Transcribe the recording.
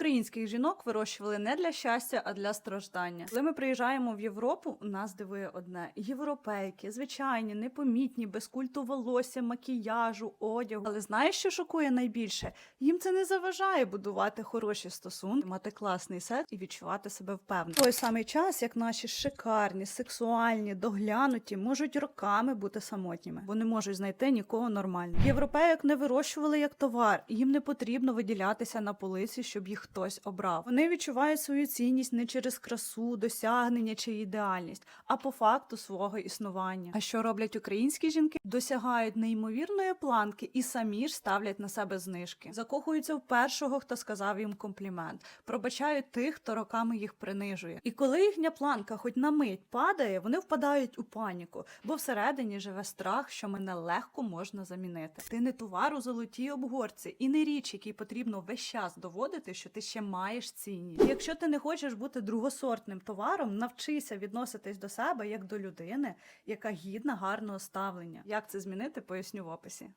українських жінок вирощували не для щастя, а для страждання. Коли ми приїжджаємо в Європу, нас дивує одне: європейки, звичайні, непомітні, без культу волосся, макіяжу, одягу. Але знаєш, що шокує найбільше? Їм це не заважає будувати хороші стосунки, мати класний секс і відчувати себе впевнено. Той самий час, як наші шикарні, сексуальні, доглянуті можуть роками бути самотніми, бо не можуть знайти нікого нормального. Європейок не вирощували як товар, їм не потрібно виділятися на полиці, щоб їх хтось обрав. Вони відчувають свою цінність не через красу, досягнення чи ідеальність, а по факту свого існування. А що роблять українські жінки? Досягають неймовірної планки і самі ж ставлять на себе знижки. Закохуються в першого, хто сказав їм комплімент, пробачають тих, хто роками їх принижує. І коли їхня планка хоч на мить падає, вони впадають у паніку, бо всередині живе страх, що мене легко можна замінити. Ти не товар у золотій обгорці і не річ, якій потрібно весь час доводити, що ти ще маєш цінність. Якщо ти не хочеш бути другосортним товаром, навчися відноситись до себе як до людини, яка гідна гарного ставлення. Як це змінити, поясню в описі.